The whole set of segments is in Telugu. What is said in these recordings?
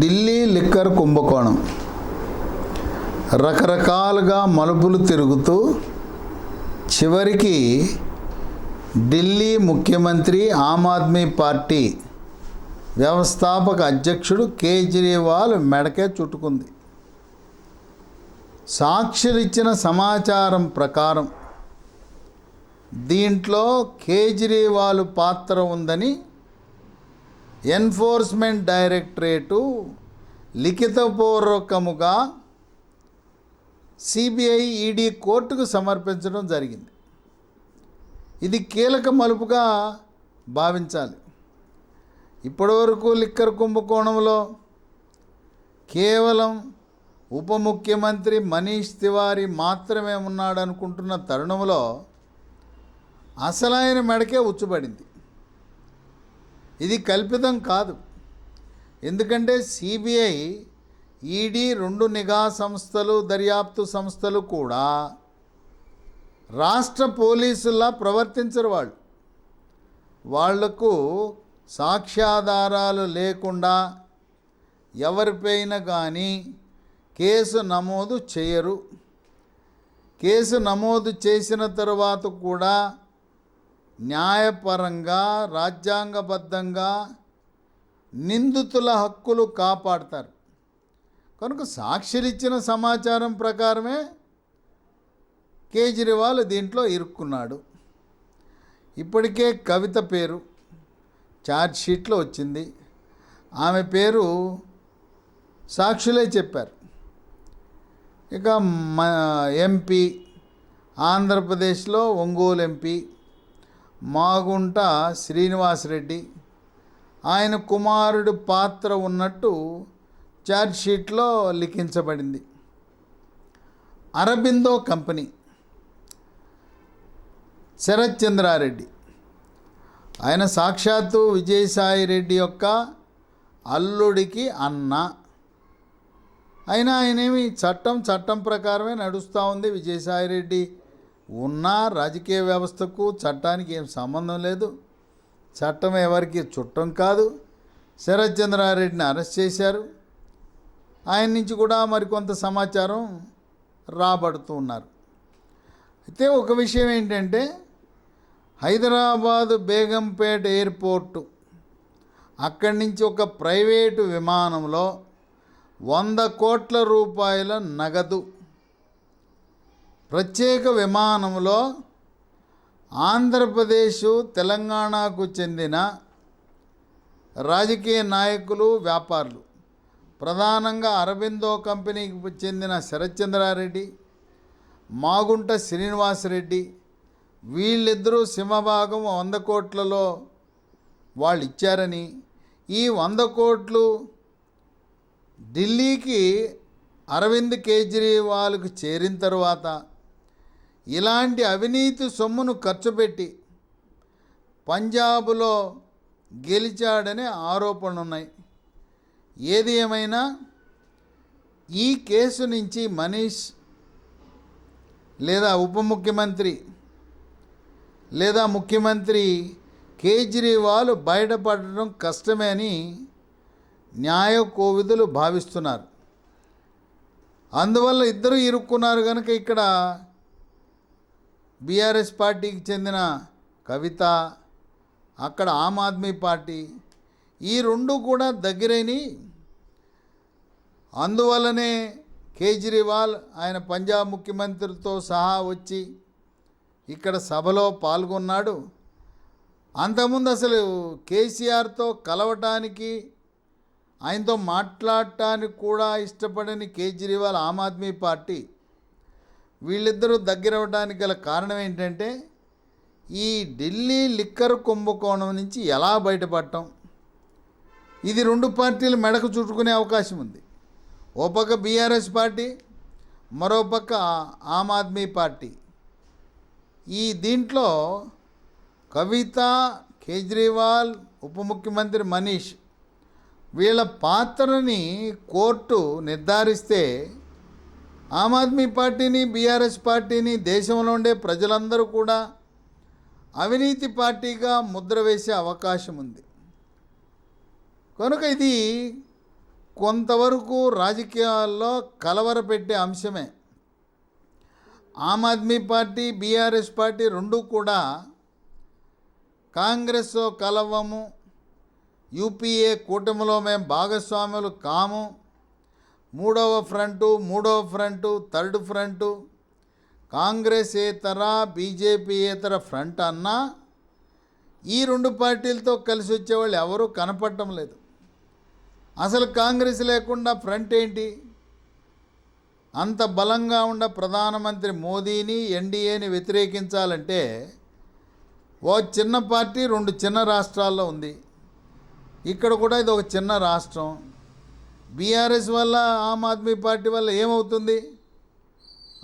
ఢిల్లీ లిక్కర్ కుంభకోణం. రకరకాలుగా మలుపులు తిరుగుతూ చివరికి ఢిల్లీ ముఖ్యమంత్రి ఆమ్ ఆద్మీ పార్టీ వ్యవస్థాపక అధ్యక్షుడు కేజ్రీవాల్ మెడకే చుట్టుకుంది. సాక్షులిచ్చిన సమాచారం ప్రకారం దీంట్లో కేజ్రీవాల్ పాత్ర ఉందని ఎన్ఫోర్స్మెంట్ డైరెక్టరేటు లిఖితపూర్వకముగా సిబిఐ ఈడీ కోర్టుకు సమర్పించడం జరిగింది. ఇది కీలక మలుపుగా భావించాలి. ఇప్పటివరకు లిక్కర్ కుంభకోణంలో కేవలం ఉప ముఖ్యమంత్రి మనీష్ తివారీ మాత్రమే ఉన్నాడనుకుంటున్న తరుణంలో అసలైన మెడకే ఉచ్చుపడింది. ఇది కల్పితం కాదు. ఎందుకంటే సిబిఐ ఈడీ రెండు నిఘా సంస్థలు దర్యాప్తు సంస్థలు కూడా రాష్ట్ర పోలీసుల్లా ప్రవర్తించరు వాళ్ళు. వాళ్ళకు సాక్ష్యాధారాలు లేకుండా ఎవరిపైన కానీ కేసు నమోదు చేయరు. కేసు నమోదు చేసిన తరువాత కూడా న్యాయపరంగా రాజ్యాంగబద్ధంగా నిందితుల హక్కులు కాపాడతారు. కనుక సాక్షులు ఇచ్చిన సమాచారం ప్రకారమే కేజ్రీవాల్ దీంట్లో ఇరుక్కున్నాడు. ఇప్పటికే కవిత పేరు ఛార్జ్ షీట్లో వచ్చింది. ఆమె పేరు సాక్షులే చెప్పారు. ఇక ఎంపీ ఆంధ్రప్రదేశ్లో ఒంగోలు ఎంపీ మాగుంట శ్రీనివాసరెడ్డి. ఆయన కుమారుడు పాత్ర ఉన్నట్టు చార్జ్షీట్లో లిఖించబడింది. అరబిందో కంపెనీ. శరత్చంద్రారెడ్డి ఆయన సాక్షాత్తు విజయసాయి రెడ్డి యొక్క అల్లుడికి అన్న. అయినా ఆయనేమి చట్టం చట్టం ప్రకారమే నడుస్తూ ఉంది విజయసాయి రెడ్డి. ఉన్న రాజకీయ వ్యవస్థకు చట్టానికి ఏం సంబంధం లేదు. చట్టం ఎవరికి చుట్టం కాదు. శరత్ చంద్రారెడ్డిని అరెస్ట్ చేశారు. ఆయన నుంచి కూడా మరికొంత సమాచారం రాబడుతూ ఉన్నారు. అయితే ఒక విషయం ఏంటంటే హైదరాబాదు బేగంపేట ఎయిర్పోర్టు అక్కడి నుంచి ఒక ప్రైవేటు విమానంలో వంద కోట్ల రూపాయల నగదు ప్రత్యేక విమానంలో ఆంధ్రప్రదేశ్ తెలంగాణకు చెందిన రాజకీయ నాయకులు వ్యాపారులు. ప్రధానంగా అరబిందో కంపెనీకి చెందిన శరత్చంద్రారెడ్డి మాగుంట శ్రీనివాసరెడ్డి వీళ్ళిద్దరూ సింహభాగం వంద కోట్లలో వాళ్ళు ఇచ్చారని ఈ వంద కోట్లు ఢిల్లీకి అరవింద్ కేజ్రీవాల్కు చేరిన తర్వాత ఇలాంటి అవినీతి సొమ్మును ఖర్చు పెట్టి పంజాబ్లో గెలిచాడనే ఆరోపణలు ఉన్నాయి ఏది ఏమైనా ఈ కేసు నుంచి మనీష్ లేదా ఉప ముఖ్యమంత్రి లేదా ముఖ్యమంత్రి కేజ్రీవాల్ బయటపడడం కష్టమే అని న్యాయ కోవిదులు భావిస్తున్నారు. అందువల్ల ఇద్దరు ఇరుక్కున్నారు కనుక ఇక్కడ బీఆర్ఎస్ పార్టీకి చెందిన కవిత అక్కడ ఆమ్ ఆద్మీ పార్టీ ఈ రెండు కూడా దగ్గరైనవి అందువల్లనే కేజ్రీవాల్ ఆయన పంజాబ్ ముఖ్యమంత్రితో సహా వచ్చి ఇక్కడ సభలో పాల్గొన్నాడు. అంతకుముందు అసలు కేసీఆర్తో కలవటానికి ఆయనతో మాట్లాడటానికి కూడా ఇష్టపడని కేజ్రీవాల్ ఆమ్ ఆద్మీ పార్టీ వీళ్ళిద్దరూ దగ్గరవడానికి గల కారణం ఏంటంటే ఈ ఢిల్లీ లిక్కర్ కుంభకోణం నుంచి ఎలా బయటపడటం ఇది రెండు పార్టీలు మెడకు చుట్టుకునే అవకాశం ఉంది. ఓ పక్క బీఆర్ఎస్ పార్టీ మరో పక్క ఆమ్ ఆద్మీ పార్టీ. ఈ దీంట్లో కవిత కేజ్రీవాల్ ఉప ముఖ్యమంత్రి మనీష్ వీళ్ళ పాత్రని కోర్టు నిర్ధారిస్తే ఆమ్ ఆద్మీ పార్టీని బీఆర్ఎస్ పార్టీని దేశంలో ఉండే ప్రజలందరూ కూడా అవినీతి పార్టీగా ముద్ర వేసే అవకాశం ఉంది. కనుక ఇది కొంతవరకు రాజకీయాల్లో కలవరపెట్టే అంశమే. Aam Aadmi party BRS party రెండు కూడా కాంగ్రెస్ కలవము యూపీఏ కూటమిలో మేము భాగస్వాములు కాము మూడవ ఫ్రంటు మూడవ ఫ్రంటు థర్డ్ ఫ్రంటు. కాంగ్రెస్ ఏతర బీజేపీయేతర ఫ్రంట్ అన్నా ఈ రెండు పార్టీలతో కలిసి వచ్చేవాళ్ళు ఎవరూ కనపడటం లేదు. అసలు కాంగ్రెస్ లేకుండా ఫ్రంట్ ఏంటి? అంత బలంగా ఉన్న ప్రధానమంత్రి మోదీని ఎన్డీఏని వ్యతిరేకించాలంటే ఓ చిన్న పార్టీ రెండు చిన్న రాష్ట్రాల్లో ఉంది. ఇక్కడ కూడా ఇది ఒక చిన్న రాష్ట్రం. బీఆర్ఎస్ వల్ల ఆమ్ ఆద్మీ పార్టీ వల్ల ఏమవుతుంది?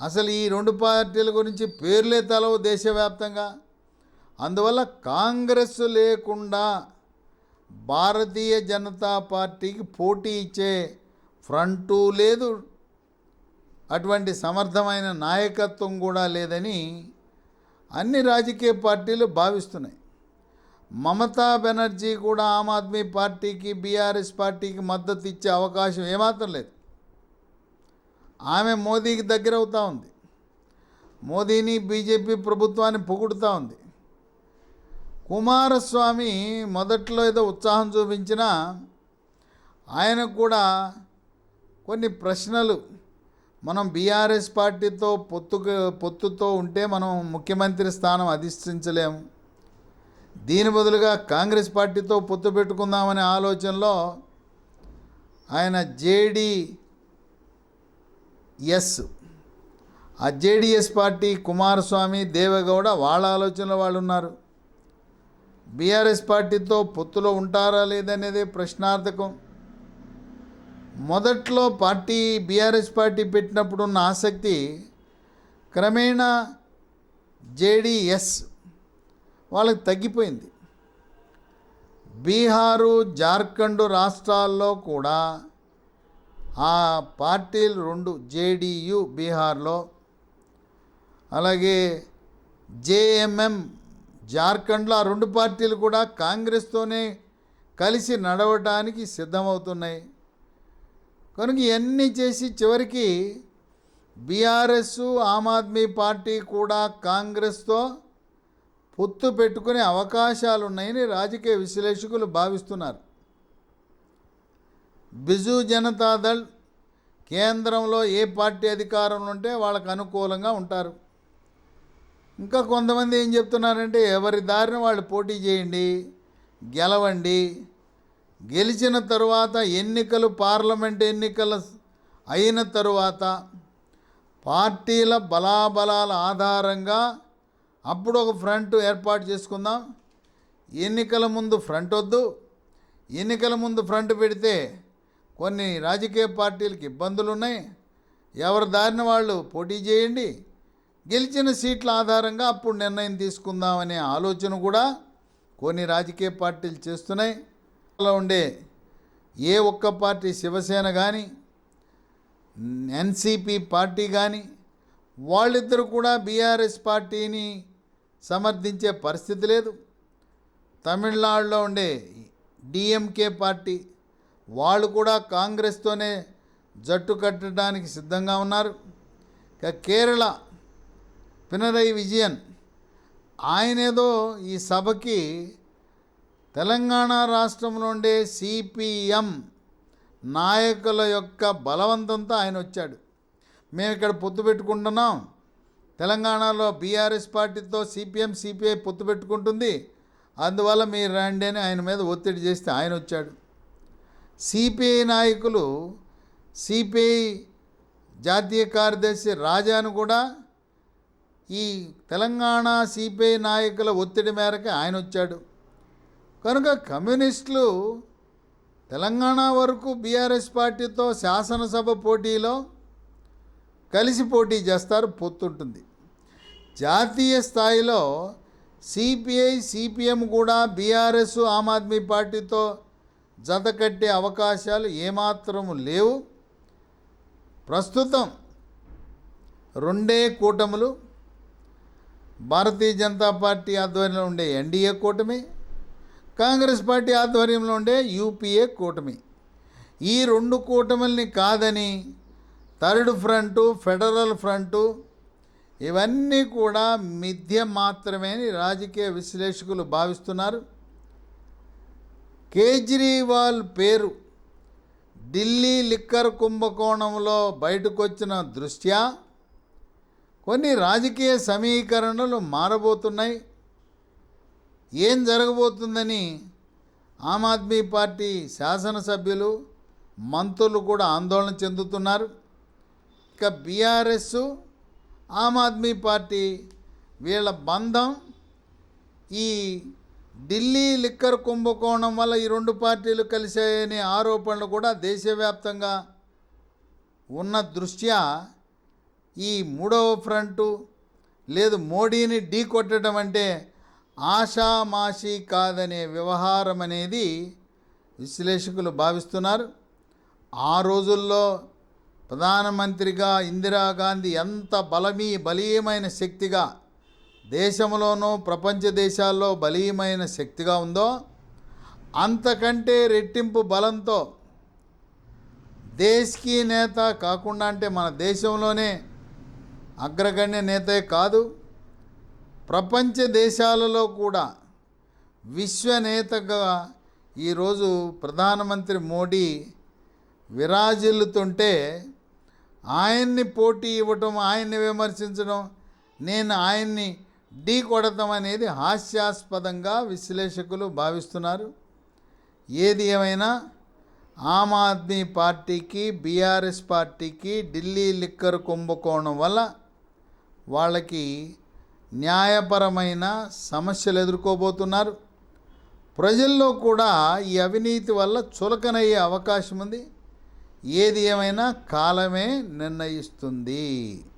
అసలు ఈ రెండు పార్టీల గురించి పేర్లే తలవు దేశవ్యాప్తంగా. అందువల్ల కాంగ్రెస్ లేకుండా భారతీయ జనతా పార్టీకి పోటీ ఇచ్చే ఫ్రంటు లేదు. అటువంటి సమర్థమైన నాయకత్వం కూడా లేదని అన్ని రాజకీయ పార్టీలు భావిస్తున్నాయి. మమతా బెనర్జీ కూడా ఆమ్ ఆద్మీ పార్టీకి బీఆర్ఎస్ పార్టీకి మద్దతు ఇచ్చే అవకాశం ఏమాత్రం లేదు. ఆమె మోదీకి దగ్గర అవుతూ ఉంది. మోదీని బీజేపీ ప్రభుత్వాన్ని పొగుడుతూ ఉంది. కుమారస్వామి మొదట్లో ఏదో ఉత్సాహం చూపించినా ఆయనకు కూడా కొన్ని ప్రశ్నలు మనం బీఆర్ఎస్ పార్టీతో పొత్తుకు పొత్తుతో ఉంటే మనం ముఖ్యమంత్రి స్థానం అధిష్ఠించలేము. దీని బదులుగా కాంగ్రెస్ పార్టీతో పొత్తు పెట్టుకుందామనే ఆలోచనలో ఆయన జేడి ఎస్ ఆ జేడిఎస్ పార్టీ కుమారస్వామి దేవగౌడ వాళ్ళ ఆలోచనలో వాళ్ళు ఉన్నారు. బీఆర్ఎస్ పార్టీతో పొత్తులో ఉంటారా లేదనేది ప్రశ్నార్థకం. మొదట్లో పార్టీ బీఆర్ఎస్ పార్టీ పెట్టినప్పుడు ఉన్న ఆసక్తి క్రమేణా జేడిఎస్ వాళ్ళకి తగ్గిపోయింది. బీహారు జార్ఖండ్ రాష్ట్రాల్లో కూడా ఆ పార్టీలు రెండు జేడియు బీహార్లో అలాగే జేఎంఎం జార్ఖండ్లో ఆ రెండు పార్టీలు కూడా కాంగ్రెస్తోనే కలిసి నడవటానికి సిద్ధమవుతున్నాయి. కనుక ఇవన్నీ చేసి చివరికి బీఆర్ఎస్ ఆమ్ ఆద్మీ పార్టీ కూడా కాంగ్రెస్తో పొత్తు పెట్టుకునే అవకాశాలు ఉన్నాయని రాజకీయ విశ్లేషకులు భావిస్తున్నారు. బిజు జనతాదళ్ కేంద్రంలో ఏ పార్టీ అధికారంలో ఉంటే వాళ్ళకు అనుకూలంగా ఉంటారు. ఇంకా కొంతమంది ఏం చెప్తున్నారంటే ఎవరి దారిని వాళ్ళు పోటీ చేయండి గెలవండి. గెలిచిన తరువాత ఎన్నికలు పార్లమెంట్ ఎన్నికలు అయిన తరువాత పార్టీల బలాబలాల ఆధారంగా అప్పుడు ఒక ఫ్రంట్ ఏర్పాటు చేసుకుందాం. ఎన్నికల ముందు ఫ్రంట్ వద్దు. ఎన్నికల ముందు ఫ్రంట్ పెడితే కొన్ని రాజకీయ పార్టీలకు ఇబ్బందులు ఉన్నాయి ఎవరి దారిన వాళ్ళు పోటీ చేయండి. గెలిచిన సీట్ల ఆధారంగా అప్పుడు నిర్ణయం తీసుకుందామనే ఆలోచన కూడా కొన్ని రాజకీయ పార్టీలు చేస్తున్నాయి. అలా ఉండే ఏ ఒక్క పార్టీ శివసేన కానీ ఎన్సీపీ పార్టీ కానీ వాళ్ళిద్దరు కూడా బీఆర్ఎస్ పార్టీని సమర్థించే పరిస్థితి లేదు. తమిళనాడులో ఉండే డిఎంకే పార్టీ వాళ్ళు కూడా కాంగ్రెస్తోనే జట్టు కట్టడానికి సిద్ధంగా ఉన్నారు. ఇక కేరళ పినరై విజయన్ ఆయనేదో ఈ సభకి తెలంగాణ రాష్ట్రంలో ఉండే సిపిఎం నాయకుల యొక్క బలవంతంతో ఆయన వచ్చాడు. మేము ఇక్కడ పొత్తు పెట్టుకుంటున్నాం. తెలంగాణలో బీఆర్ఎస్ పార్టీతో సిపిఎం సిపిఐ పొత్తు పెట్టుకుంటుంది. అందువల్ల మీరు రండి అని ఆయన మీద ఒత్తిడి చేస్తే ఆయన వచ్చాడు. సిపిఐ నాయకులు సిపిఐ జాతీయ కార్యదర్శి రాజాను కూడా ఈ తెలంగాణ సిపిఐ నాయకుల ఒత్తిడి మేరకు ఆయన వచ్చాడు. కనుక కమ్యూనిస్టులు తెలంగాణ వరకు బీఆర్ఎస్ పార్టీతో శాసనసభ పోటీలో కలిసి పోటీ చేస్తారు పొత్తుంటుంది. జాతీయ స్థాయిలో సిపిఐ సిపిఎం కూడా బీఆర్ఎస్ ఆమ్ ఆద్మీ పార్టీతో జత కట్టే అవకాశాలు ఏమాత్రం లేవు. ప్రస్తుతం రెండే కూటములు భారతీయ జనతా పార్టీ ఆధ్వర్యంలో ఉండే ఎన్డీఏ కూటమి కాంగ్రెస్ పార్టీ ఆధ్వర్యంలో ఉండే యూపీఏ కూటమి. ఈ రెండు కూటమిల్ని కాదని థర్డ్ ఫ్రంటు ఫెడరల్ ఫ్రంటు ఇవన్నీ కూడా మిథ్య మాత్రమే అని రాజకీయ విశ్లేషకులు భావిస్తున్నారు. కేజ్రీవాల్ పేరు ఢిల్లీ లిక్కర్ కుంభకోణంలో బయటకొచ్చిన దృష్ట్యా? కొన్ని రాజకీయ సమీకరణలు మారబోతున్నాయి. ఏం జరగబోతుందని ఆమ్ ఆద్మీ పార్టీ శాసనసభ్యులు మంత్రులు కూడా ఆందోళన చెందుతున్నారు. ఇక బీఆర్ఎస్ ఆమ్ ఆద్మీ పార్టీ వీళ్ళ బంధం ఈ ఢిల్లీ లిక్కర్ కుంభకోణం వల్ల ఈ రెండు పార్టీలు కలిశాయనే ఆరోపణలు కూడా దేశవ్యాప్తంగా ఉన్న దృష్ట్యా ఈ మూడవ ఫ్రంటు లేదు మోడీని ఢీ కొట్టడం అంటే ఆషామాషీ కాదనే వ్యవహారం అనేది విశ్లేషకులు భావిస్తున్నారు. ఆ రోజుల్లో ప్రధానమంత్రిగా ఇందిరాగాంధీ ఎంత బలమీ బలీయమైన శక్తిగా దేశంలోనూ ప్రపంచ దేశాల్లో బలీయమైన శక్తిగా ఉందో అంతకంటే రెట్టింపు బలంతో దేశ్కి నేత కాకుండా అంటే మన దేశంలోనే అగ్రగణ్య నేతే కాదు ప్రపంచ దేశాలలో కూడా విశ్వనేతగా ఈరోజు ప్రధానమంత్రి మోడీ విరాజిల్లుతుంటే ఆయన్ని పోటీ ఇవ్వటం ఆయన్ని విమర్శించడం నేను ఆయన్ని ఢీ కొడటం అనేది హాస్యాస్పదంగా విశ్లేషకులు భావిస్తున్నారు. ఏది ఏమైనా ఆమ్ ఆద్మీ పార్టీకి బీఆర్ఎస్ పార్టీకి ఢిల్లీ లిక్కర్ కుంభకోణం వల్ల వాళ్ళకి న్యాయపరమైన సమస్యలు ఎదుర్కోబోతున్నారు. ప్రజల్లో కూడా ఈ అవినీతి వల్ల చులకనయ్యే అవకాశం ఉంది. ఏది ఏమైనా కాలమే నిర్ణయిస్తుంది.